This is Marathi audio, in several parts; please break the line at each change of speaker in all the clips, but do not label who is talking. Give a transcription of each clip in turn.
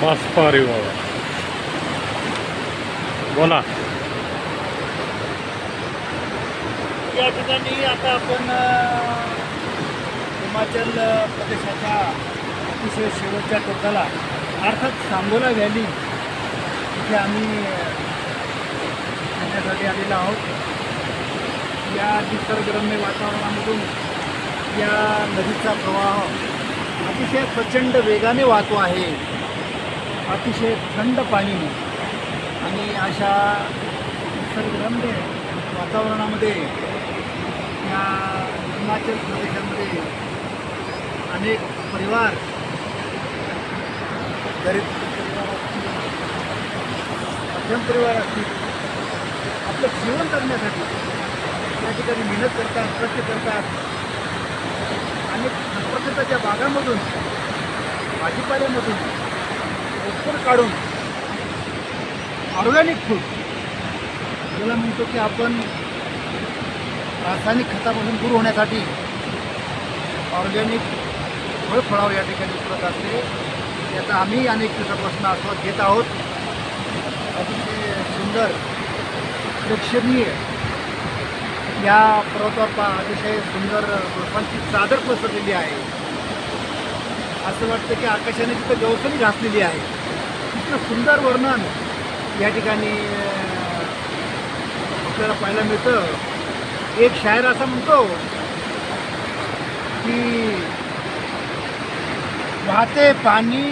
बास्पा बाबा बोला
या ठिकाणी आता आपण हिमाचल प्रदेशाच्या अतिशय शेवटच्या टोकाला अर्थात सांगोला व्हॅली इथे आम्ही येण्यासाठी आलेलो आहोत. या निसर्गरम्य वातावरणामधून या नदीचा प्रवाह अतिशय प्रचंड वेगाने वाहतो आहे. अतिशय थंड पाणी आणि अशा निसर्गरम्य वातावरणामध्ये या हिमाचल प्रदेशामध्ये अनेक परिवार गरीब परिवार असतील मध्यम परिवार असतील आपलं जीवन करण्यासाठी त्या ठिकाणी मेहनत करतात कष्ट करतात. आणि प्रकृतीच्या बागामधून भाजीपाल्यामधून उत्तर काढून ऑर्गॅनिक फूड ज्याला म्हणतो की आपण रासायनिक खतापासून दूर होण्यासाठी ऑर्गॅनिक फळफळाव या ठिकाणी उपलब्ध असते. याचा आम्ही अनेक दिवसापासून आस्वाद घेत आहोत. अतिशय सुंदर प्रेक्षणीय या पर्वतावर पा अतिशय सुंदर रोपांची चादर पसरलेली आहे. असं वाटतं की आकाशाने तिथं गवसणी घासलेली आहे. इतकं सुंदर वर्णन या ठिकाणी आपल्याला पाहायला मिळतं. एक शायर असा म्हणतो की वाहते पाणी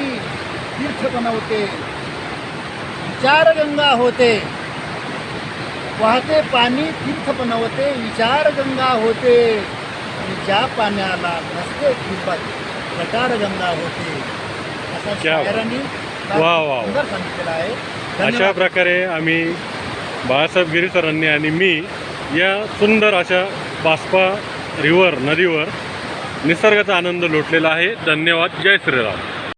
तीर्थ बनवते विचार गंगा होते. वाहते पाणी तीर्थ बनवते विचार गंगा होते. आणि ज्या पाण्याला नसते किंमत गटार गंगा होते असा. शायरांनी
वा, वा.
सुंदर सांगितलेलं आहे
अशा
धन्यवाद.
प्रकारे आम्ही बाळासाहेब गिरी सरांनी आणि मी या सुंदर अशा बास्पा रिवर नदीवर निसर्गाचा आनंद लुटलेला आहे धन्यवाद जय श्रीराम